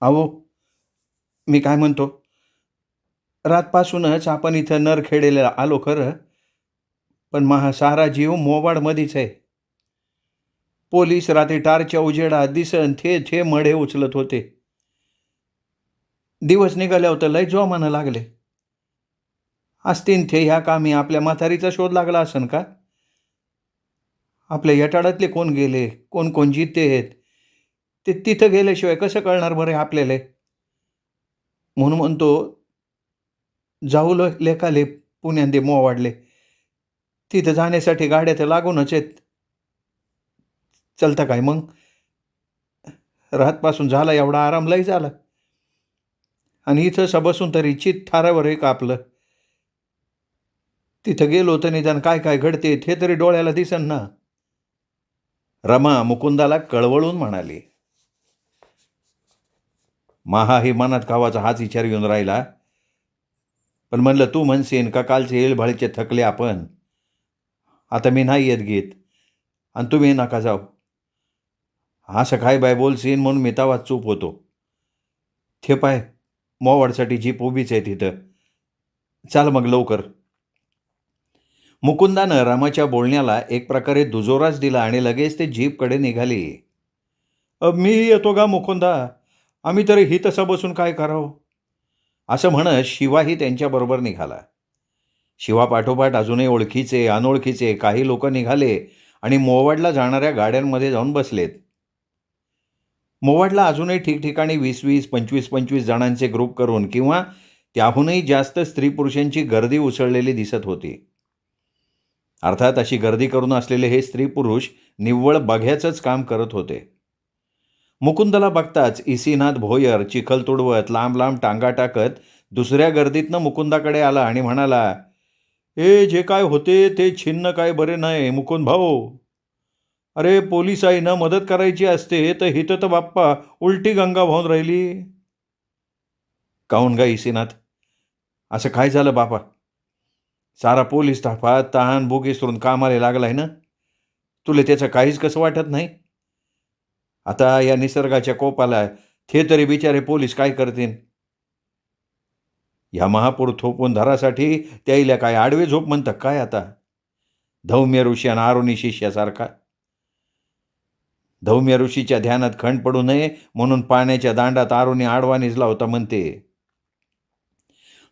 अहो मी काय म्हणतो? रातपासूनच आपण इथं नरखेडेला आलो खरं पण महा सारा जीव मोबाडमध्येच आहे. पोलीस रात्री टारच्या उजेडात दिसन थे थे मढे उचलत होते. दिवस निघाल्या होतं लय जोमानं लागले. असतीन थे ह्या कामी आपल्या म्हातारीचा शोध लागला असन का? आपल्या यटाडातले कोण गेले? कोण कोण जिते आहेत ते तिथं गेल्याशिवाय कसं कळणार बरं आपल्याला? म्हणून म्हणतो जाऊ ल लेखाले पुण्यात मोह मोवाडले. तिथं जाण्यासाठी गाड्या तर लागूनच आहेत. चलता काय मग? रातपासून झाला एवढा आराम झाला. आणि इथं स बसून तरी चित ठारावर एक आपलं. तिथं गेलो तर निदान काय काय घडते हे तरी डोळ्याला दिसन ना. रमा मुकुंदाला कळवळून म्हणाली. माहा हे मनात खावाचा हाच विचार घेऊन राहिला. पण म्हणलं तू म्हणशीन का कालचे येळभाळीचे थकले आपण? आता मी नाही येत घेत. आणि तुम्ही नका जाऊ. हा सकाळी बाय बोलशीन म्हणून मी तवा चूप होतो. थे पाय मोवाडसाठी जीप उभीच आहे तिथं. चाल मग लवकर. मुकुंदानं रामाच्या बोलण्याला एक प्रकारे दुजोराच दिला आणि लगेच ते जीपकडे निघाली. मी येतो का मुकुंदा? आम्ही तरी ही तसं बसून काय करावं? असं म्हणत शिवाही त्यांच्याबरोबर निघाला. शिवा पाठोपाठ अजूनही ओळखीचे अनोळखीचे काही लोक निघाले आणि मोवाडला जाणाऱ्या गाड्यांमध्ये जाऊन बसलेत. मोवाडला अजूनही ठिकठिकाणी वीस वीस पंचवीस पंचवीस जणांचे ग्रुप करून किंवा त्याहूनही जास्त स्त्री पुरुषांची गर्दी उसळलेली दिसत होती. अर्थात अशी गर्दी करून असलेले हे स्त्री पुरुष निव्वळ बघ्याचंच काम करत होते. मुकुंदला बघताच इसीनाथ भोयर चिखल तुडवत लांब लांब टांगा टाकत दुसऱ्या गर्दीतनं मुकुंदाकडे आला आणि म्हणाला ए जे काय होते ते छिन्न काय बरे नाही मुकुंद भाऊ. अरे पोलिसाईनं मदत करायची असते तर हिथं तर बाप्पा उलटी गंगा वाहून राहिली. काहून गा इसीनाथ? असं काय झालं बापा? सारा पोलीस ताफा तहान बुक इसरून कामाला लागलाय ना? तुला त्याचं काहीच कसं वाटत नाही? आता या निसर्गाच्या कोपाला ते तरी बिचारे पोलीस काय करतील? ह्या महापूर थोपून धरासाठी त्याईला काय आडवे झोप म्हणतात काय आता? धौम्य ऋषी आणि आरुणी शिष्यासारखा. धौम्य ऋषीच्या ध्यानात खंड पडू नये म्हणून पाण्याच्या दांडात आरुणी आडवा निजला होता म्हणते.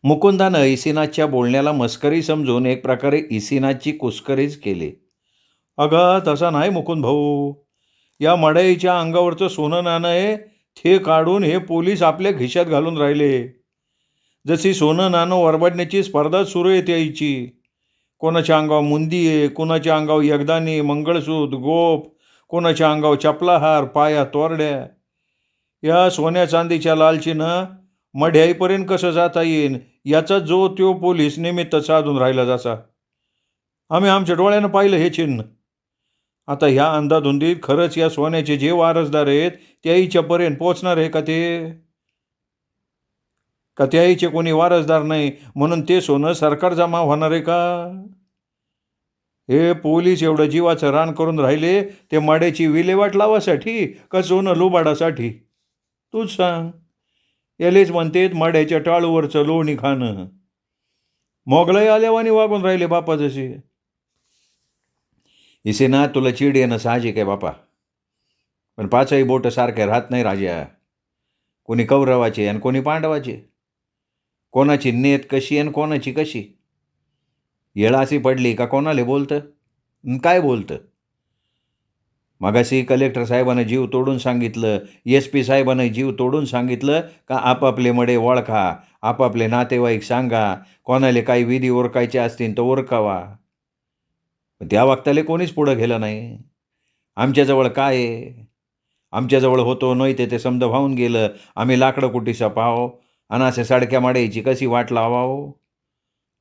मुकुंदानं इसिनाथच्या बोलण्याला मस्करी समजून एक प्रकारे इसिनाथची कुस्करीच केली. अगं तसा नाही मुकुंद भाऊ. या मडईच्या अंगावरचं सोनं नाणं आहे ते काढून हे पोलीस आपल्या खिशात घालून राहिले. जशी सोनं नाणं वरबडण्याची स्पर्धा सुरू आहे त्याची. कोणाच्या अंगावर मुंदी आहे कोणाच्या अंगावर यगदानी मंगळसूत गोप कोणाच्या अंगावर चपलाहार पाया तोरड्या. या सोन्या चांदीच्या लालचीनं मढ्याईपर्यंत कसं जाता येईन याचा जो त्यो पोलीस निमित्त साधून राहिला जसा. आम्ही आमच्या डोळ्यानं पाहिलं हे चिन्ह. आता ह्या अंधाधुंदीत खरंच या सोन्याचे जे वारसदार आहेत त्याईच्यापर्यंत पोचणार आहे का ते? का त्याईचे कोणी वारसदार नाही म्हणून ते सोनं सरकार जमा होणार आहे का? हे पोलीस एवढं जीवाचं रान करून राहिले ते माड्याची विल्हेवाट लावासाठी का सोनं लुबाडासाठी? तूच सांग. यालेच म्हणतेत माड्याच्या टाळूवरचं लोणी खाणं. मोगलाई आल्यावानी वागून राहिले बापा जसे. इसेना तुला चीड येणं साहजिक आहे बापा? पण पाचही बोटं सारखे राहत नाही राजा. कोणी कौरवाचे आणि कोणी पांडवाचे. कोणाची नेत कशी आणि कोणाची कशी? येळासी पडली का कोणाले बोलतं? काय बोलतं? मगाशी कलेक्टर साहेबानं जीव तोडून सांगितलं एस पी साहेबानं जीव तोडून सांगितलं का आपापले मडे ओळखा आपापले नातेवाईक सांगा कोणाले काही विधी ओरकायचे असतील तर ओरकावा त्या वाक्याला कोणीच पुढं गेलं नाही. आमच्याजवळ काय आहे? आमच्याजवळ होतो नाही ते ते समजा वाहून गेलं. आम्ही लाकडं कुटीसा पाहो. आणि असे सडक्या माड्याची कशी वाट लावावं?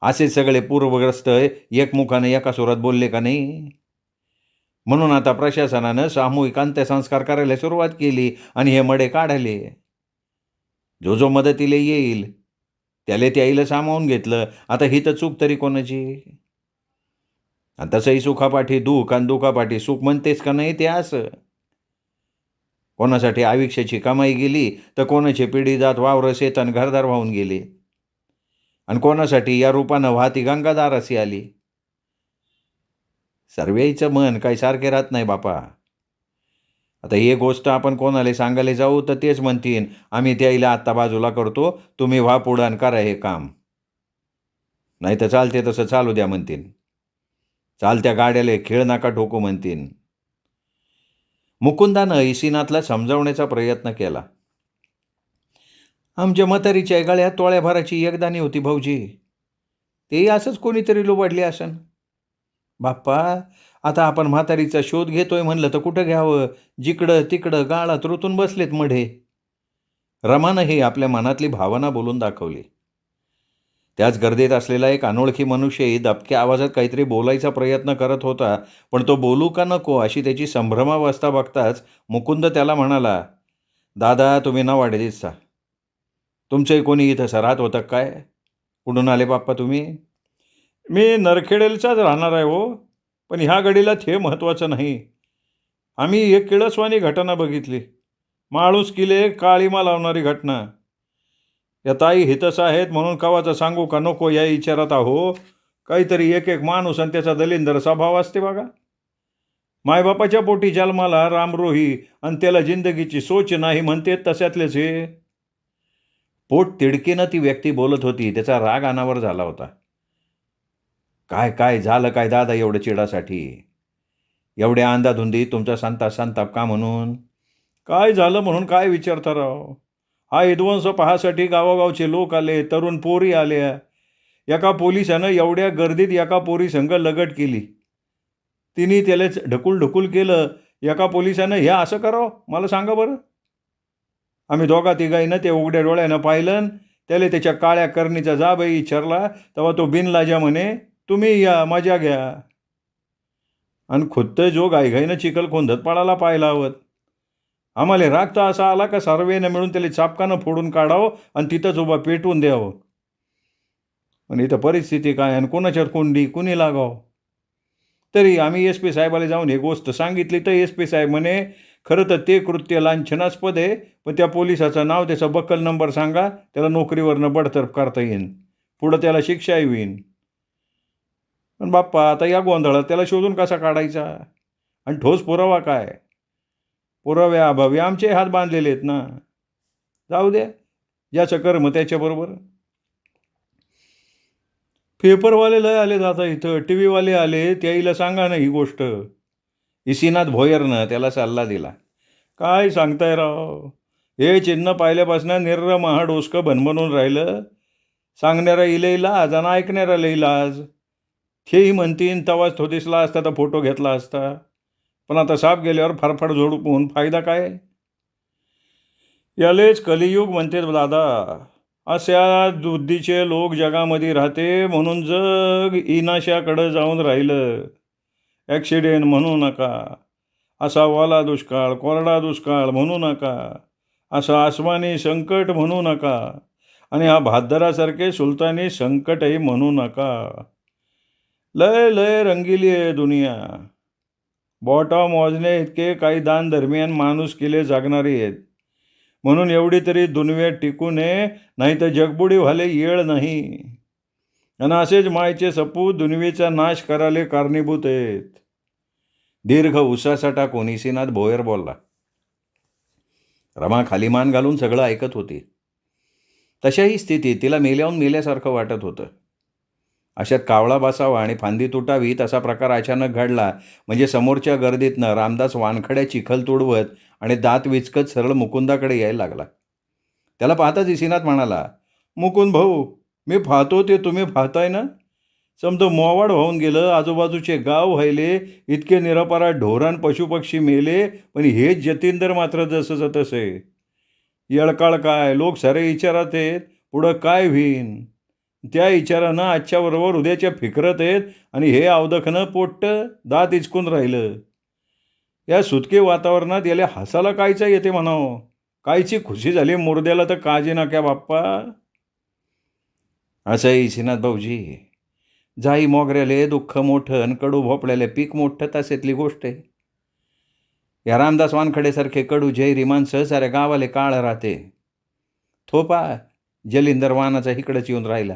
असे सगळे पूर्वग्रस्त एकमुखाने एका सुरात बोलले का नाही? म्हणून आता प्रशासनानं सामूहिक अंत्यसंस्कार करायला सुरुवात केली आणि हे मडे काढले. जो जो मदतीला येईल त्याला त्याईला सामावून घेतलं. आता ही तर चूक तरी कोणाची? आणि तसंही सुखापाठी दुःख आणि दुखापाठी सुख म्हणतेस का नाही ते असं. कोणासाठी आयुष्याची कमाई गेली तर कोणाची पिढी जात वावर शेतन घरदार वाहून गेले. आणि कोणासाठी या रूपानं वाहती गंगादार अशी आली. सर्वेचं मन काही सारखे राहत नाही बापा. आता ही गोष्ट आपण कोणाला सांगायला जाऊ तर तेच म्हणतीन आम्ही त्याला आत्ता बाजूला करतो तुम्ही व्हा पुढं करा हे काम. नाही तर चालते तसं चालू द्या म्हणतीन चालत्या गाड्याला खेळ नका ठोकू म्हणतीन. मुकुंदानं इसिनाथला समजावण्याचा प्रयत्न केला. आमच्या म्हातारीच्या गळ्यात तोळ्याभराची एकदाणी होती भाऊजी. तेही असंच कोणीतरी लुबाडली असन. बाप्पा आता आपण म्हातारीचा शोध घेतोय म्हणलं तर कुठं घ्यावं? जिकडं तिकडं गाळात रुतून बसलेत मढे. रमानं ही आपल्या मनातली भावना बोलून दाखवली. त्याच गर्दीत असलेला एक अनोळखी मनुष्यही दबक्या आवाजात काहीतरी बोलायचा प्रयत्न करत होता पण तो बोलू का नको अशी त्याची संभ्रमावस्था बघताच मुकुंद त्याला म्हणाला दादा तुम्ही ना वाढे सा. तुमचंही कोणी इथं सराहत होतं काय? कुठून आले बाप्पा तुम्ही? मी नरखेडेलचाच राहणार आहे हो पण ह्या गडीला थे महत्त्वाचं नाही. आम्ही एक किळसवानी घटना बघितली. माळूस किले काळीमा लावणारी घटना. या ताई हितस आहेत म्हणून कवाचं सांगू का नको या विचारात आहो? काहीतरी एक एक माणूस आणि त्याचा दलिंदर स्वभाव असते बघा. मायबापाच्या पोटी जन्माला रामरोही आणि त्याला जिंदगीची सोच नाही म्हणते तशातलेच हे. पोट तिडकीनं ती व्यक्ती बोलत होती. त्याचा राग अनावर झाला होता. काय काय झालं काय दादा एवढं चिडासाठी? एवढ्या अंदाधुंदी तुमचा संताप संताप का म्हणून? काय झालं म्हणून काय विचारता राव? हा विध्वंस पाहासाठी गावोगावचे लोक आले तरुण पोरी आल्या एका पोलिसानं एवढ्या गर्दीत एका पोरी संघ लगट केली. तिने त्याला ढकूल ढकूल केलं. एका पोलिसानं हे असं करावं? मला सांगा बरं. आम्ही दोघा तिघाईनं ते उघड्या डोळ्यानं पाहिलं त्याला त्याच्या काळ्या करणीचा जाबही विचारला. तेव्हा तो बिनलाजा म्हणे तुम्ही या मजा घ्या. आणि खुद्द जो गायघाईनं चिखल खोंदत पडायला पाहिला हवत आम्हाला राग तर असा आला का सर्वेनं मिळून त्याला चापकानं फोडून काढावं आणि तिथंच उभा पेटवून द्यावं? पण इथं परिस्थिती काय आणि कोणाच्यावर कोंडी कुणी लागावं? तरी आम्ही एस पी साहेबाला जाऊन हे गोष्ट सांगितली तर एस पी साहेब म्हणे खरं तर ते कृत्य लांछनास्पद आहे पण त्या पोलिसाचं नाव त्याचा बक्कल नंबर सांगा त्याला नोकरीवरनं बडतर्फ करता येईन. पुढं त्याला शिक्षाही होईन. पण बाप्पा आता या गोंधळात त्याला शोधून कसा काढायचा? आणि ठोस पुरावा काय? पुराव्या अभावी आमचे हात बांधलेले आहेत ना. जाऊ द्या याचं कर्म त्याच्याबरोबर पेपरवाले लय आले आता इथं. टी व्हीवाले आले त्याईला सांगा ना ही गोष्ट. इसिनाथ भोयरनं त्याला सल्ला दिला. काय सांगताय राव? हे चिन्ह पाहिल्यापासून निर्र महाडोसकं बनबनून राहिलं. सांगणारा इलाज आणि ऐकणारा इलाज हेही म्हणतीन तवाच तो दिसला असता तर फोटो घेतला असता. पण आता साप गेल्यावर फारफार जोडू होऊन फायदा काय? यालेच कलियुग म्हणते दादा. अशा बुद्धीचे लोक जगामध्ये राहते म्हणून जग इनाशाकडं जाऊन राहिलं. ॲक्सिडेंट म्हणू नका. असा वाला दुष्काळ कोरडा दुष्काळ म्हणू नका. असा आसमानी संकट म्हणू नका. आणि हा भादरासारखे सुलतानी संकटही म्हणू नका. लय लय रंगिली आहे दुनिया. बॉटा मोजणे इतके काही दान दरम्यान माणूस केले जागणारे आहेत. म्हणून एवढी तरी दुनवे टिकू नये नाही तर जगबुडी व्हाले येळ नाही. आणि असेच मायचे सपू दुनवेचा नाश करायला कारणीभूत आहेत. दीर्घ उसासाठा कोनिसीनाथ भोयर बोलला. रमा खाली मान घालून सगळं ऐकत होती. तशाही स्थितीत तिला मेल्याहून मेल्यासारखं वाटत होतं. अशात कावळा बसावा आणि फांदी तुटावी तसा प्रकार अचानक घडला. म्हणजे समोरच्या गर्दीतनं रामदास वानखड्या चिखल तुडवत आणि दात विचकत सरळ मुकुंदाकडे यायला लागला. त्याला पाहताच इसिनाथ म्हणाला मुकुंद भाऊ मी पाहतो ते तुम्ही पाहताय ना? समजा मोवाड होऊन गेलं आजूबाजूचे गाव व्हायले इतके निरापारा ढोरान पशुपक्षी मेले पण हेच जतींदर मात्र जसंच तसे येळकाळ काय लोक सारे विचारात आहेत पुढं काय होईन त्या विचारानं आजच्या बरोबर उद्याच्या फिकरत आहेत आणि हे अवदखनं पोट्ट दात इचकून राहिलं. या सुटके वातावरणात याला हसायला कायचा येते म्हणावं. कायची खुशी झाली मुर्द्याला तर काजी नाक्या बाप्पा. असं आहे भाऊजी. जाई मोगऱ्याले दुःख मोठं आणि कडू भोपळ्याले पीक मोठं तसेतली गोष्ट आहे. या रामदास वानखडेसारखे कडू जैरी माणसं साऱ्या गावाले काळ राहते. थोपा जलिंदर वानाचा इकडंच येऊन राहिला.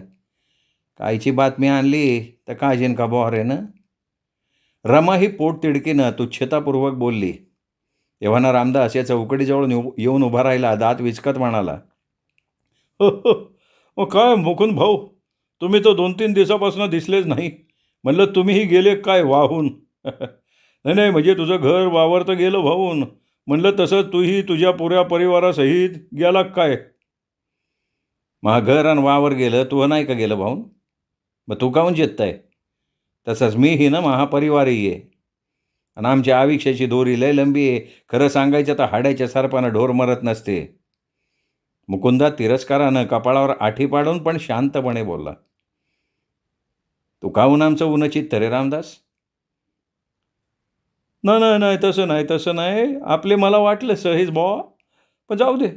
कायची बातमी आणली तर काजीन का बोहरेनं? रमा ही पोट तिडकीनं तुच्छतापूर्वक बोलली. तेव्हा ना रामदास या चौकडीजवळ येऊन उभा राहिला दात विचकत म्हणाला हो, हो, मग काय मुकुंद भाऊ? तुम्ही तर दोन तीन दिवसापासून दिसलेच नाही. म्हणलं तुम्हीही गेले काय वाहून? नाही नाही म्हणजे तुझं घर वावर तर गेलं वाहून. म्हणलं तसं तूही तुझ्या पुऱ्या परिवारासहित गेला काय? मग घर आणि वावर गेलं तू नाही का गेलं भाऊन? मग तू काहून जेतताय? तसंच मीही ना महापरिवारही आहे. आणि आमच्या आयुष्याची दोरी लय लंबी आहे. खरं सांगायचं तर हाड्याच्या सारपानं ढोर मरत नसते. मुकुंदा तिरस्कारानं कपाळावर आठी पाडून पण शांतपणे बोलला. तू काहून आमचं उनचित रे रामदास? नाही नाही नाही तसं नाही तसं नाही. आपले मला वाटलं सहज बॉ पण जाऊ दे.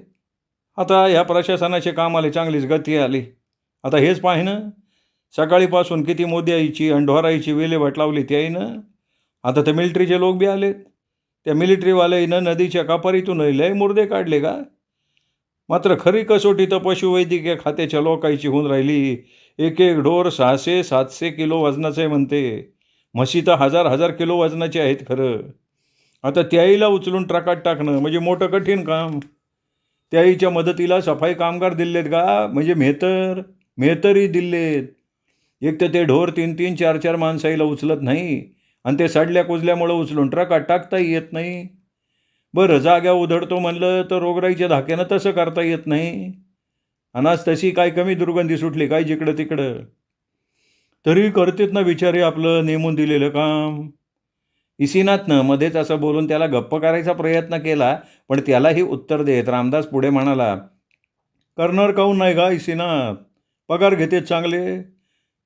आता ह्या प्रशासनाच्या कामाला चांगलीच गती आली. आता हेच पाहिनं. सकाळीपासून किती मोदी आईची आणि अंढोराईची विल्हेवाट लावली ती आहे ना? आता तर मिलिटरीचे लोक बी आलेत. त्या मिलिटरीवाल्यानं नदीच्या कापारीतून लय मुर्दे काढले का? मात्र खरी कसोटी तर पशुवैद्यकीय खात्याच्या लोकांची होऊन राहिली. एक एक ढोर सहाशे सातशे किलो वजनाचं आहे म्हणते. म्हशी तर हजार हजार किलो वजनाचे आहेत खरं. आता त्याईला उचलून ट्रकात टाकणं म्हणजे मोठं कठीण काम. त्याईच्या मदतीला सफाई कामगार दिलेत का? म्हणजे मेहतर मेहतरही दिलेत. एक तर ते ढोर तीन तीन चार चार माणसाईला उचलत नाही आणि ते सडल्या कुजल्यामुळं उचलून ट्रकात टाकताही येत नाही. बरं जाग्या उधळतो म्हणलं तर रोगराईच्या धाक्यानं तसं करता येत नाही. आणि आज तशी काय कमी दुर्गंधी सुटली काय जिकडं तिकडं. तरी करतेत ना विचारे आपलं नेमून दिलेलं काम. इसिनाथनं मध्येच असं बोलून त्याला गप्प करायचा प्रयत्न केला पण त्यालाही उत्तर देत रामदास पुढे म्हणाला करणार काहून नाही का इसिनाथ? पगार घेतेत चांगले.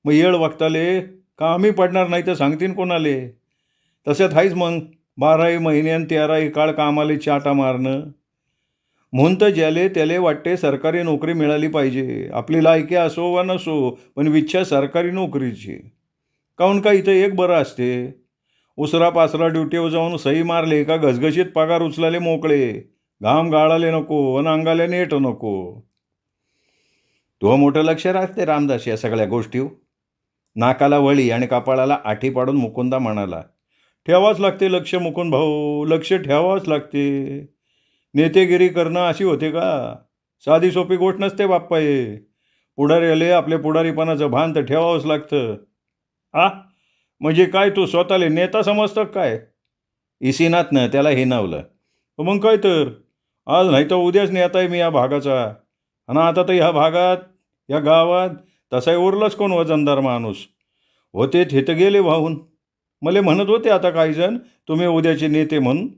मग येळ वागताले कामही पडणार नाही तर सांगतीन कोणाले? तसंच हायच मग बाराही महिन्यान तेराही काळ कामाले चाटा मारणं. म्हणून तर ज्याले त्याले वाटते सरकारी नोकरी मिळाली पाहिजे. आपली लायकी असो वा नसो पण विच्छा सरकारी नोकरीची. काहून का इथं एक बरं असते? उसरा पासरा ड्युटीवर जाऊन सही मारले का घसघशीत पगार उचलाले मोकळे? घाम गाळाले नको वन अंगाले नेट नको. तो मोठं लक्ष राखते रामदास या सगळ्या गोष्टी नाकाला वळी आणि कपाळाला आठी पाडून मुकुंदा म्हणाला ठेवावंच लागते लक्ष मुकुंद भाऊ लक्ष ठेवावंच लागते. नेतेगिरी करणं अशी होते का? साधी सोपी गोष्ट नसते बाप्पा हे. पुढारी आले आपले पुढारीपणाचं भान तर ठेवावंच लागतं. आ? म्हणजे काय तू स्वतःला नेता समजतं काय? इसीनाथनं त्याला हिनावलं मग काय तर? आज नाही तर उद्याच नेता आहे मी या भागाचा. आणि आता तर ह्या भागात या गावात तसाही उरलाच कोण वजनदार माणूस. होते ते तर गेले वाहून. मला म्हणत होते आता काही जण तुम्ही उद्याचे नेते म्हणून.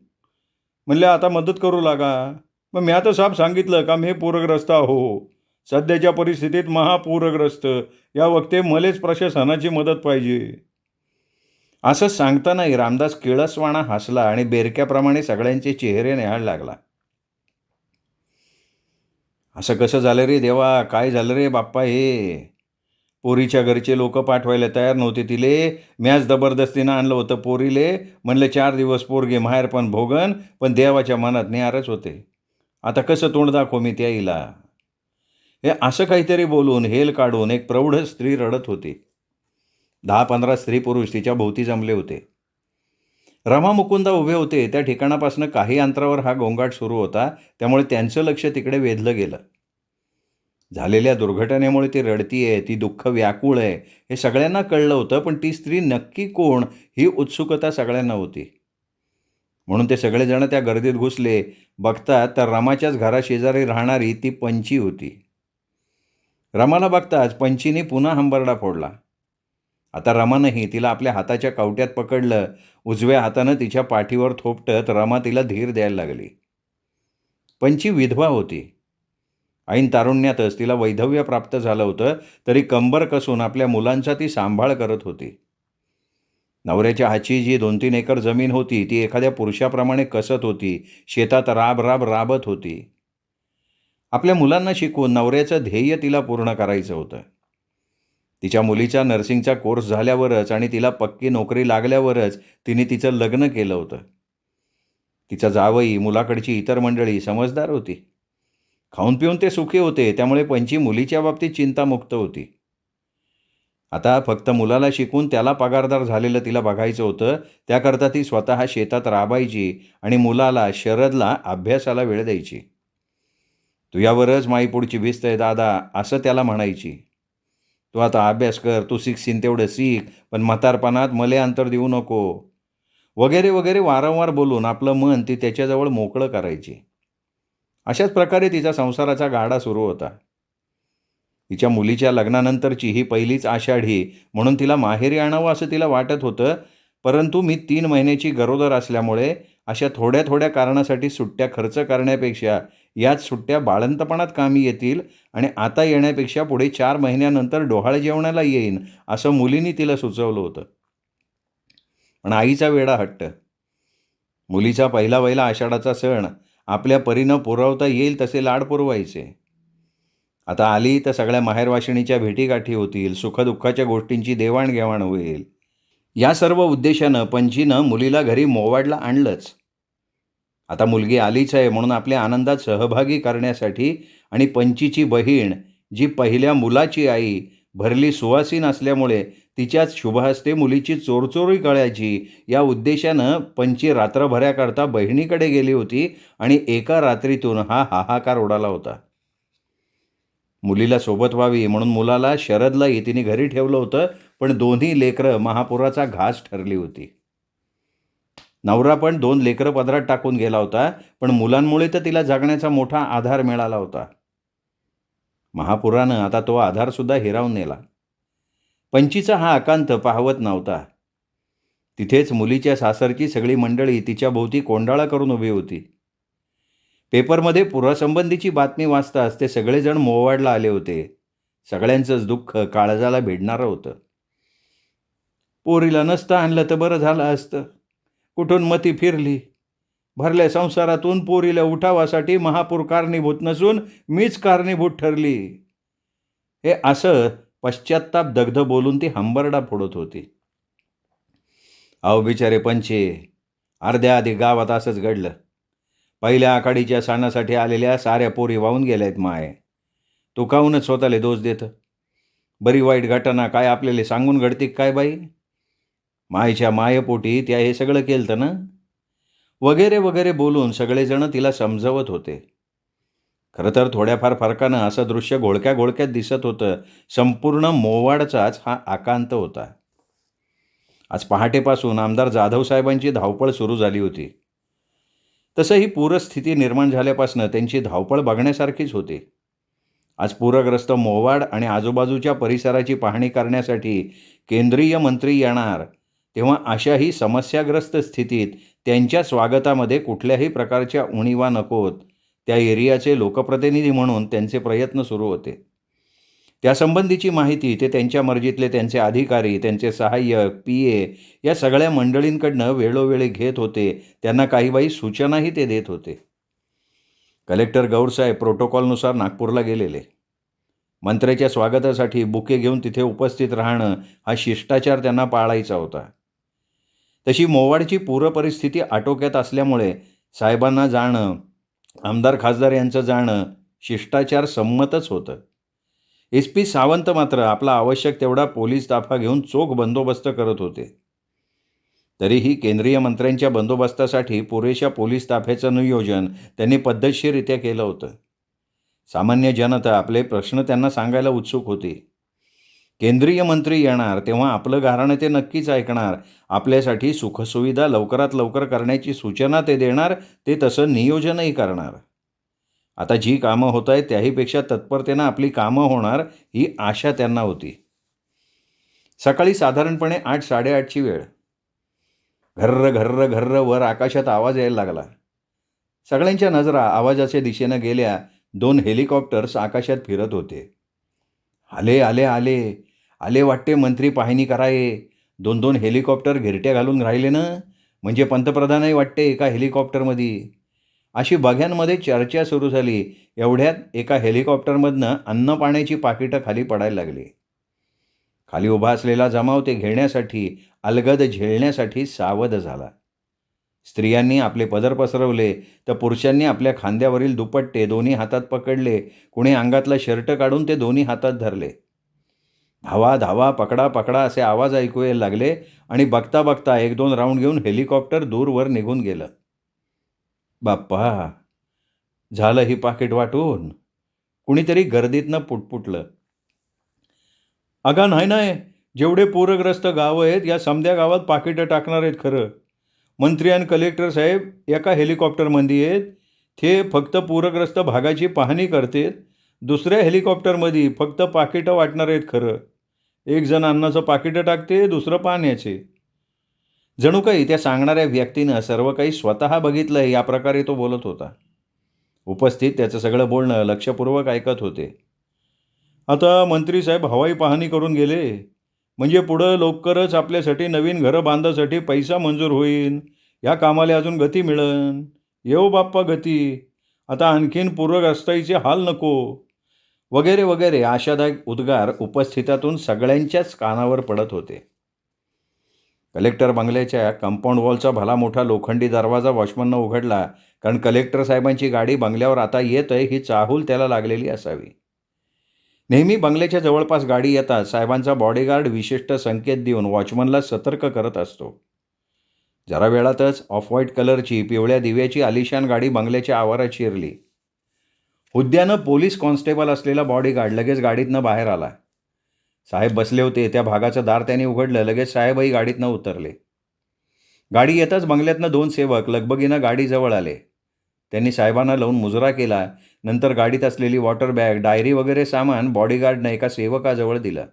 म्हणले आता मदत करू लागा. मग मी आता साहेब सांगितलं का मी पूरग्रस्त आहो. सध्याच्या परिस्थितीत महापूरग्रस्त. या वक्ते मलेच प्रशासनाची मदत पाहिजे. असं सांगतानाही रामदास किळसवाणा हसला आणि बेरक्याप्रमाणे सगळ्यांचे चेहरे न्यायला लागला. असं कसं झालं रे देवा? काय झालं रे बाप्पा हे? पोरीच्या घरचे लोक पाठवायला तयार नव्हते तिले. मॅच जबरदस्तीनं आणलं होतं पोरीले. म्हणलं चार दिवस पोरगे माहेर पण भोगन पण देवाच्या मनात निहारच होते. आता कसं तोंड दाखव मी त्या हिला? हे असं काहीतरी बोलून हेल काढून एक प्रौढ स्त्री रडत होती. दहा पंधरा स्त्री पुरुष तिच्या भोवती जमले होते. रमा मुकुंदा उभे होते. त्या ठिकाणापासून काही अंतरावर हा गोंगाट सुरू होता. त्यामुळे त्यांचं लक्ष तिकडे वेधलं गेलं. झालेल्या दुर्घटनेमुळे ती रडतीये ती दुःख व्याकुळ आहे हे सगळ्यांना कळलं होतं पण ती स्त्री नक्की कोण ही उत्सुकता सगळ्यांना होती. म्हणून ते सगळेजण त्या गर्दीत घुसले. बघतात तर रमाच्याच घराशेजारी राहणारी ती पंची होती. रमाला बघताच पंचीने पुन्हा हंबरडा फोडला. आता रमानंही तिला आपल्या हाताच्या कवट्यात पकडलं. उजव्या हातानं तिच्या पाठीवर थोपटत रमा तिला धीर द्यायला लागली. पंची विधवा होती. ऐन तारुण्यातच तिला वैधव्य प्राप्त झालं होतं तरी कंबर कसून आपल्या मुलांचा ती सांभाळ करत होती. नवऱ्याच्या हाची जी दोन तीन एकर जमीन होती ती एखाद्या पुरुषाप्रमाणे कसत होती शेतात राब राब राबत होती. आपल्या मुलांना शिकवून नवऱ्याचं ध्येय तिला पूर्ण करायचं होतं. तिच्या मुलीचा नर्सिंगचा कोर्स झाल्यावरच आणि तिला पक्की नोकरी लागल्यावरच तिने तिचं लग्न केलं होतं. तिचा जावई मुलाकडची इतर मंडळी समजदार होती. खाऊन पिऊन ते सुखी होते त्यामुळे पंची मुलीच्या बाबतीत चिंतामुक्त होती. आता फक्त मुलाला शिकून त्याला पगारदार झालेलं तिला बघायचं होतं त्याकरता ती स्वतः शेतात राबायची आणि मुलाला शरदला अभ्यासाला वेळ द्यायची. तुझ्यावरच माई पुढची भिस्त आहे दादा असं त्याला म्हणायची. तू आता अभ्यास कर तू शिकशीन तेवढं शिक पण म्हातारपणात मले अंतर देऊ नको. वगैरे वगैरे वारंवार बोलून आपलं मन ती त्याच्याजवळ मोकळं करायची. अशाच प्रकारे तिचा संसाराचा गाडा सुरू होता. तिच्या मुलीच्या लग्नानंतरची ही पहिलीच आषाढी म्हणून तिला माहेरी आणावं असं तिला वाटत होतं परंतु मी तीन महिन्याची गरोदर असल्यामुळे अशा थोड्या थोड्या कारणासाठी सुट्ट्या खर्च करण्यापेक्षा याच सुट्ट्या बाळंतपणात कामी येतील आणि आता येण्यापेक्षा पुढे चार महिन्यानंतर डोहाळ जेवणाला येईन असं मुलीने तिला सुचवलं होतं. पण आईचा वेडा हट्ट. मुलीचा पहिला पहिला आषाढाचा सण आपल्या परीनं पुरवता येईल तसे लाड पुरवायचे. आता आली तर सगळ्या माहेरवाशिणीच्या भेटीगाठी होतील सुखदुःखाच्या गोष्टींची देवाणघेवाण होईल. या सर्व उद्देशानं पंचीनं मुलीला घरी मोवाडला आणलंच. आता मुलगी आलीच आहे म्हणून आपल्या आनंदात सहभागी करण्यासाठी आणि पंचीची बहीण जी पहिल्या मुलाची आई भरली सुवासीन असल्यामुळे तिच्याच शुभहस्ते मुलीची चोरचोरी कळायची या उद्देशानं पंची रात्रभऱ्याकरता बहिणीकडे गेली होती आणि एका रात्रीतून हा हाहाकार उडाला होता. मुलीला सोबत व्हावी म्हणून मुलाला शरदलाही तिने घरी ठेवलं होतं पण दोन्ही लेकरं महापुराचा घास ठरली होती. नवरा पण दोन लेकरं पदरात टाकून गेला होता पण मुलांमुळे तर तिला जगण्याचा मोठा आधार मिळाला होता. महापुरानं आता तो आधारसुद्धा हिरावून नेला. पंचीचा हा आकांत पाहवत नव्हता. तिथेच मुलीच्या सासरची सगळी मंडळी तिच्या भोवती कोंडाळा करून उभी होती. पेपरमध्ये पुरासंबंधीची बातमी वाचताच ते सगळेजण मोवाडला आले होते. सगळ्यांचंच दुःख काळजाला भिडणारं होतं. पोरीला नसतं आणलं तर बरं झालं असतं. कुठून मती फिरली? भरल्या संसारातून पोरीला उठावासाठी महापूर कारणीभूत नसून मीच कारणीभूत ठरली. हे असं पश्चात्ताप दग्ध बोलून ती हंबरडा फोडत होती. अहो बिचारे पंचे अर्ध्या आधी गावात असंच घडलं. पहिल्या आखाडीच्या सणासाठी आलेल्या साऱ्या पोरी वाहून गेल्या आहेत माय. तो काहूनच स्वतःला दोष देतं? बरी वाईट घटना काय आपल्याला सांगून घडते काय बाई? मायच्या मायपोटी त्या हे सगळं केलं ना? वगैरे वगैरे बोलून सगळेजण तिला समजवत होते. खरं तर थोड्याफार फरकानं असं दृश्य घोळक्या घोळक्यात दिसत होतं. संपूर्ण मोवाडचाच हा आकांत होता. आज पहाटेपासून आमदार जाधव साहेबांची धावपळ सुरू झाली होती. तसं ही पूरस्थिती निर्माण झाल्यापासून त्यांची धावपळ बघण्यासारखीच होती. आज पूरग्रस्त मोवाड आणि आजूबाजूच्या परिसराची पाहणी करण्यासाठी केंद्रीय मंत्री येणार. तेव्हा अशाही समस्याग्रस्त स्थितीत त्यांच्या स्वागतामध्ये कुठल्याही प्रकारच्या उणीवा नकोत. त्या एरियाचे लोकप्रतिनिधी म्हणून त्यांचे प्रयत्न सुरू होते. त्यासंबंधीची माहिती ते त्यांच्या मर्जीतले त्यांचे अधिकारी त्यांचे सहाय्यक पी ए या सगळ्या मंडळींकडनं वेळोवेळी घेत होते. त्यांना काही बाई सूचनाही ते देत होते. कलेक्टर गौरसाहेब प्रोटोकॉलनुसार नागपूरला गेलेले. मंत्र्याच्या स्वागतासाठी बुके घेऊन तिथे उपस्थित राहणं हा शिष्टाचार त्यांना पाळायचा होता. तशी मोवाडची पूरपरिस्थिती आटोक्यात असल्यामुळे साहेबांना जाणं आमदार खासदार यांचं जाणं शिष्टाचार संमतच होतं. एस पी सावंत मात्र आपला आवश्यक तेवढा पोलीस ताफा घेऊन चोख बंदोबस्त करत होते. तरीही केंद्रीय मंत्र्यांच्या बंदोबस्तासाठी पुरेशा पोलीस ताफ्याचं नियोजन त्यांनी पद्धतशीररित्या केलं होतं. सामान्य जनता आपले प्रश्न त्यांना सांगायला उत्सुक होती. केंद्रीय मंत्री येणार तेव्हा आपलं गारणं ते नक्कीच ऐकणार. आपल्यासाठी सुखसुविधा लवकरात लवकर करण्याची सूचना ते देणार ते तसं नियोजनही करणार. आता जी कामं होत आहेत त्याहीपेक्षा तत्परतेनं आपली कामं होणार ही आशा त्यांना होती. सकाळी साधारणपणे आठ साडेआठची वेळ. घर्र घर्र घर्र वर आकाशात आवाज यायला लागला. सगळ्यांच्या नजरा आवाजाच्या दिशेनं गेल्या दोन हेलिकॉप्टर्स आकाशात फिरत होते. आले आले आले. आले वाटते मंत्री पाहणी कराये. दोन दोन हेलिकॉप्टर घिरट्या घालून राहिले ना? म्हणजे पंतप्रधानही वाटते एका हेलिकॉप्टरमध्ये. अशी बघ्यांमध्ये चर्चा सुरू झाली. एवढ्यात एका हेलिकॉप्टरमधनं अन्न पाण्याची पाकिटं खाली पडायला लागली. खाली उभा असलेला जमाव ते घेण्यासाठी अलगद झेलण्यासाठी सावध झाला. स्त्रियांनी आपले पदर पसरवले तर पुरुषांनी आपल्या खांद्यावरील दुपट्टे दोन्ही हातात पकडले. कुणी अंगातला शर्ट काढून ते दोन्ही हातात धरले. धावा धावा पकडा पकडा असे आवाज ऐकू यायला लागले आणि बघता बघता एक दोन राऊंड घेऊन हेलिकॉप्टर दूरवर निघून गेलं. बाप्पा झालं ही पाकिट वाटून. कुणीतरी गर्दीतनं पुटपुटलं. अगा नाही नाही जेवढे पूरग्रस्त गावं आहेत या समध्या गावात पाकिटं टाकणार आहेत खरं. मंत्री आणि कलेक्टर साहेब एका हेलिकॉप्टरमध्ये आहेत. ते फक्त पूरग्रस्त भागाची पाहणी करतात. दुसऱ्या हेलिकॉप्टरमध्ये फक्त पाकिटं वाटणार आहेत खरं. एक जण अन्नाचं पाकिटं टाकते दुसरं पाण्याचे. जणू काही त्या सांगणाऱ्या व्यक्तीनं सर्व काही स्वतः बघितलं या प्रकारे तो बोलत होता. उपस्थित त्याचं सगळं बोलणं लक्षपूर्वक ऐकत होते. आता मंत्री साहेब हवाई पाहणी करून गेले. म्हणजे पुढं लवकरच आपल्यासाठी नवीन घरं बांधासाठी पैसा मंजूर होईल या कामाला अजून गती मिळन. येऊ बाप्पा गती. आता आणखीन पूरग्रस्ताईचे हाल नको. वगैरे वगैरे आशादायक उद्गार उपस्थितातून सगळ्यांच्याच कानावर पडत होते. कलेक्टर बंगल्याच्या कंपाऊंड वॉलचा भला मोठा लोखंडी दरवाजा वॉचमननं उघडला कारण कलेक्टर साहेबांची गाडी बंगल्यावर आता येत आहे ही चाहूल त्याला लागलेली असावी. नेहमी बंगल्याच्या जवळपास गाडी येतात साहेबांचा बॉडीगार्ड विशिष्ट संकेत देऊन वॉचमनला सतर्क करत असतो. जरा वेळातच ऑफ व्हाईट कलरची पिवळ्या दिव्याची आलिशान गाडी बंगल्याच्या आवारात शिरली. हुद्द्यानं पोलीस कॉन्स्टेबल असलेला बॉडीगार्ड लगेच गाडीतनं बाहेर आला. साहेब बसले होते त्या भागाचं दार त्याने उघडलं लगेच साहेबही गाडीतनं उतरले. गाडी येताच बंगल्यातनं दोन सेवक लगबगीनं गाडीजवळ आले. त्यांनी साहेबांना लावून मुजरा केला नंतर गाडीत असलेली वॉटर बॅग डायरी वगैरे सामान बॉडीगार्डनं एका सेवकाजवळ दिलं.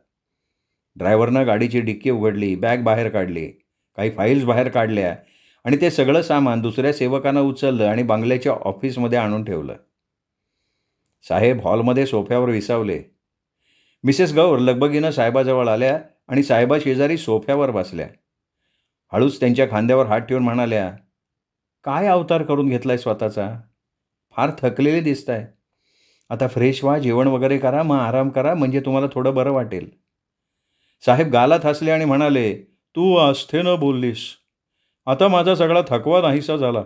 ड्रायव्हरनं गाडीची डिक्की उघडली बॅग बाहेर काढली काही फाईल्स बाहेर काढल्या आणि ते सगळं सामान दुसऱ्या सेवकानं उचललं आणि बंगल्याच्या ऑफिसमध्ये आणून ठेवलं. साहेब हॉलमध्ये सोफ्यावर विसावले. मिसेस गौर लगबगीनं साहेबाजवळ आल्या आणि साहेबा शेजारी सोफ्यावर बसल्या. हळूच त्यांच्या खांद्यावर हात ठेवून म्हणाल्या काय अवतार करून घेतलाय स्वतःचा? फार थकलेले दिसताय. आता फ्रेश व्हा जेवण वगैरे करा मग आराम करा म्हणजे तुम्हाला थोडं बरं वाटेल. साहेब गालात हसले आणि म्हणाले तू आस्थेनं बोललीस. आता माझा सगळा थकवा नाहीसा झाला.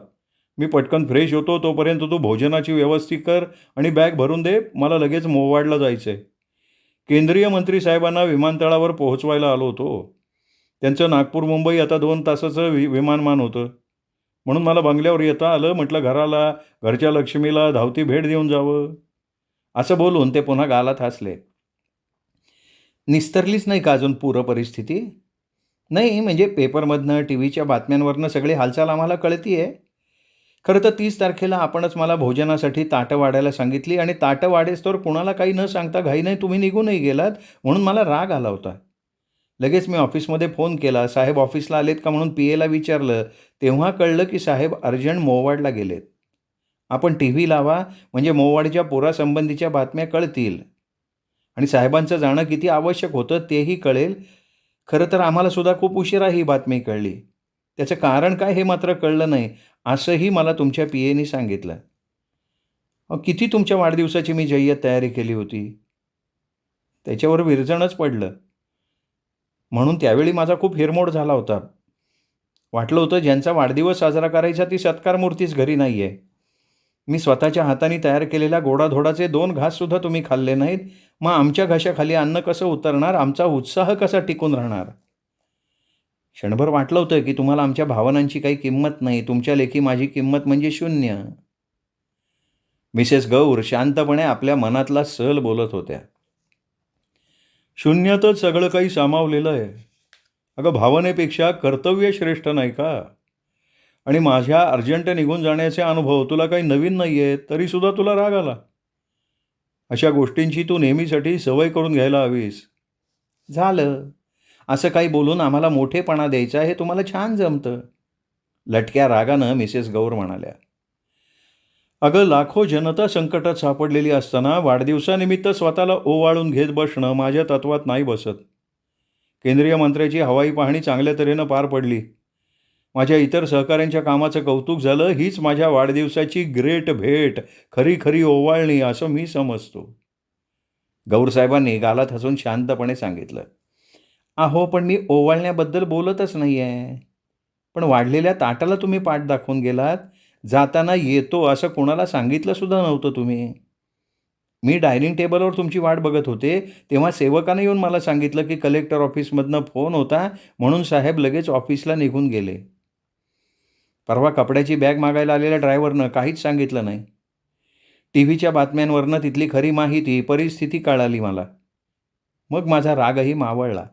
मी पटकन फ्रेश होतो तोपर्यंत तू भोजनाची व्यवस्थित कर आणि बॅग भरून दे मला लगेच मोवाडला जायचं आहे केंद्रीय मंत्री साहेबांना विमानतळावर पोहोचवायला आलो होतो. त्यांचं नागपूर मुंबई आता दोन तासाचं वि विमानमान होतं. म्हणून मला बंगल्यावर येता आलं म्हटलं घराला घरच्या लक्ष्मीला धावती भेट देऊन जावं. असं बोलून ते पुन्हा गालात हसले. निस्तरलीच नाही का अजून पूर परिस्थिती? नाही म्हणजे पेपरमधनं टी व्हीच्या बातम्यांवरनं सगळी हालचाल आम्हाला कळती आहे खरं तर तीस तारखेला आपणच मला भोजनासाठी ताटं वाढायला सांगितली आणि ताटं वाढेस तर कुणाला काही न सांगता घाई नाही तुम्ही निघूनही गेलात म्हणून मला राग आला होता. लगेच मी ऑफिसमध्ये फोन केला साहेब ऑफिसला आलेत का म्हणून पी एला विचारलं तेव्हा कळलं की साहेब अर्जंट मोवाडला गेलेत. आपण टी व्ही लावा म्हणजे मोवाडच्या पुरासंबंधीच्या बातम्या कळतील. आणि साहेबांचं जाणं किती आवश्यक होतं तेही कळेल. खरं तर आम्हालासुद्धा खूप उशिरा ही बातमी कळली. त्याचं कारण काय हे मात्र कळलं नाही असंही मला तुमच्या पी एनी सांगितलं. किती तुमच्या वाढदिवसाची मी जय्यत तयारी केली होती? त्याच्यावर विरजणच पडलं. म्हणून त्यावेळी माझा खूप हिरमोड झाला होता. वाटलं होतं ज्यांचा वाढदिवस साजरा करायचा ती सत्कार मूर्तीच घरी नाही आहे मी स्वतःच्या हाताने तयार केलेल्या गोडाधोडाचे दोन घाससुद्धा तुम्ही खाल्ले नाहीत. मग आमच्या घशाखाली अन्न कसं उतरणार? आमचा उत्साह कसा टिकून राहणार? क्षणभर वाटलं होतं की तुम्हाला आमच्या भावनांची काही किंमत नाही तुमच्या लेखी माझी किंमत म्हणजे शून्य. मिसेस गौर शांतपणे आपल्या मनातला सल बोलत होत्या. शून्यातच सगळं काही सामावलेलं आहे. अगं भावनेपेक्षा कर्तव्य श्रेष्ठ नाही का? आणि माझ्या अर्जंट निघून जाण्याचे अनुभव तुला काही नवीन नाही आहेत तरीसुद्धा तुला राग आला. अशा गोष्टींची तू नेहमीसाठी सवय करून घ्यायला हवीस. झालं. असं काही बोलून आम्हाला मोठेपणा द्यायचा हे तुम्हाला छान जमतं. लटक्या रागानं मिसेस गौर म्हणाल्या अगं लाखो जनता संकटात सापडलेली असताना वाढदिवसानिमित्त स्वतःला ओवाळून घेत बसणं माझ्या तत्वात नाही बसत. केंद्रीय मंत्र्याची हवाई पाहणी चांगल्या तऱ्हेनं पार पडली. माझ्या इतर सहकाऱ्यांच्या कामाचं कौतुक झालं हीच माझ्या वाढदिवसाची ग्रेट भेट खरी खरी ओवाळणी असं मी समजतो. गौरसाहेबांनी गालात हसून शांतपणे सांगितलं अहो पण मी ओवाळण्याबद्दल बोलतच नाही आहे पण वाढलेल्या ताटाला तुम्ही पाठ दाखवून गेलात. जाताना येतो असं कोणाला सांगितलंसुद्धा नव्हतं तुम्ही. मी डायनिंग टेबलवर तुमची वाट बघत होते. तेव्हा सेवकानं येऊन मला सांगितलं की कलेक्टर ऑफिसमधनं फोन होता म्हणून साहेब लगेच ऑफिसला निघून गेले. परवा कपड्याची बॅग मागायला आलेल्या ड्रायव्हरनं काहीच सांगितलं नाही. टी व्हीच्या बातम्यांवरनं तिथली खरी माहिती परिस्थिती कळाली मला. मग माझा रागही मावळला.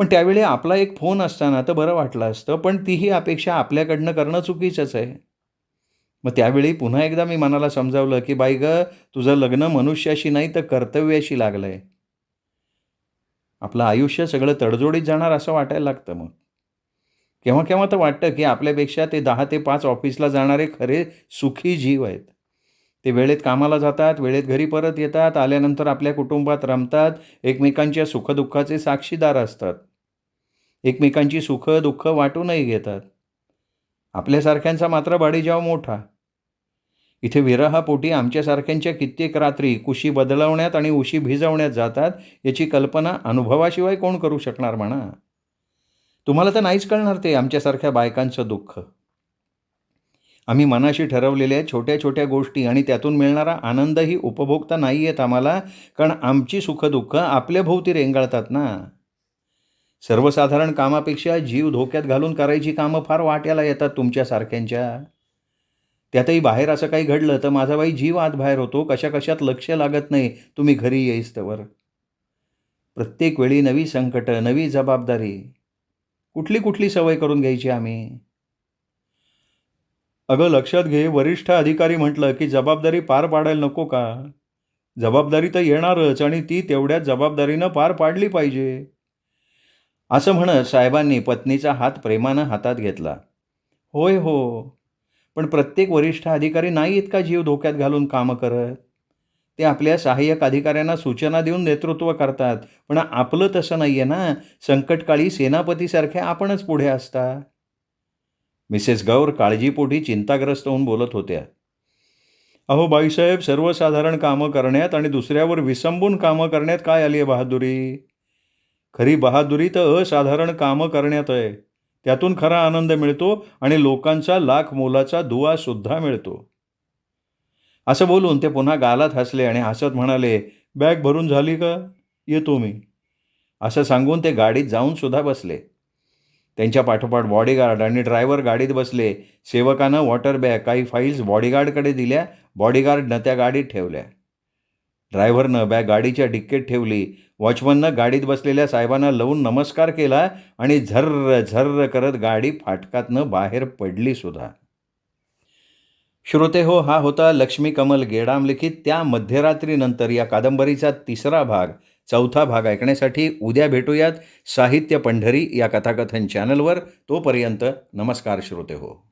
पण त्यावेळी आपला एक फोन असताना तर बरं वाटलं असतं पण तीही अपेक्षा आपल्याकडनं करणं चुकीचंच आहे. मग त्यावेळी पुन्हा एकदा मी मनाला समजावलं की बाई ग तुझं लग्न मनुष्याशी नाही तर कर्तव्याशी लागलं आहे आपलं आयुष्य सगळं तडजोडीत जाणार असं वाटायला लागतं मग. केव्हा केव्हा तर वाटतं की आपल्यापेक्षा ते दहा ते पाच ऑफिसला जाणारे खरे सुखी जीव आहेत. ते वेळेत कामाला जातात वेळेत घरी परत येतात आल्यानंतर आपल्या कुटुंबात रमतात एकमेकांच्या सुखदुःखाचे साक्षीदार असतात. एकमेकांची सुखं दुःखं वाटूनही घेतात. आपल्यासारख्यांचा मात्र बाडीजाव मोठा. इथे विरहापोटी आमच्यासारख्यांच्या कित्येक रात्री कुशी बदलवण्यात आणि उशी भिजवण्यात जातात याची कल्पना अनुभवाशिवाय कोण करू शकणार म्हणा? तुम्हाला तर नाहीच कळणार ते आमच्यासारख्या बायकांचं दुःख. आम्ही मनाशी ठरवलेल्या छोट्या छोट्या गोष्टी आणि त्यातून मिळणारा आनंदही उपभोगता नाही येत आम्हाला कारण आमची सुखदुःख आपल्या भोवती रेंगाळतात ना? सर्वसाधारण कामापेक्षा जीव धोक्यात घालून करायची कामं फार वाट्याला येतात तुमच्यासारख्यांच्या त्यातही बाहेर असं काही घडलं तर माझा बाई जीव आत बाहेर होतो कशा कशात लक्ष लागत नाही तुम्ही घरी येईस तर प्रत्येक वेळी नवी संकटं नवी जबाबदारी. कुठली कुठली सवय करून घ्यायची आम्ही? अगं लक्षात घे वरिष्ठ अधिकारी म्हटलं की जबाबदारी पार पाडायला नको का? जबाबदारी तर येणारच आणि ती तेवढ्या जबाबदारीनं पार पाडली पाहिजे. असं म्हणत साहेबांनी पत्नीचा हात प्रेमानं हातात घेतला. होय हो. पण प्रत्येक वरिष्ठ अधिकारी नाही इतका जीव धोक्यात घालून कामं करत. ते आपल्या सहाय्यक अधिकाऱ्यांना सूचना देऊन नेतृत्व करतात. पण आपलं तसं नाही आहे ना. संकटकाळी सेनापतीसारखे आपणच पुढे असता. मिसेस गौर काळजीपोटी चिंताग्रस्त होऊन बोलत होत्या. अहो बाईसाहेब सर्वसाधारण कामं करण्यात आणि दुसऱ्यावर विसंबून कामं करण्यात काय आली आहे बहादुरी? खरी बहादुरी तर असाधारण कामं करण्यात आहे. त्यातून खरा आनंद मिळतो आणि लोकांचा लाख मोलाचा दुवा सुद्धा मिळतो. असं बोलून ते पुन्हा गालात हसले आणि हसत म्हणाले बॅग भरून झाली का? येतो मी. असं सांगून ते गाडीत जाऊन सुद्धा बसले. त्यांच्या पाठोपाठ बॉडीगार्ड आणि ड्रायव्हर गाडीत बसले. सेवकानं वॉटर बॅग काही फाईल्स बॉडीगार्डकडे दिल्या. बॉडीगार्डनं त्या गाडीत ठेवल्या. ड्रायव्हरनं बॅग गाडीच्या डिक्केत ठेवली. वॉचमननं गाडीत बसलेल्या साहेबांना लावून नमस्कार केला आणि झर्र झर्र करत गाडी फाटकातनं बाहेर पडली सुद्धा. श्रोते हो हा होता लक्ष्मी कमल गेडाम लिखित. त्या मध्यरात्रीनंतर या कादंबरीचा तिसरा भाग चौथा भाग ऐकण्यासाठी उद्या भेटूयात साहित्य पंढरी या कथाकथन चॅनलवर. तोपर्यंत नमस्कार श्रोते हो.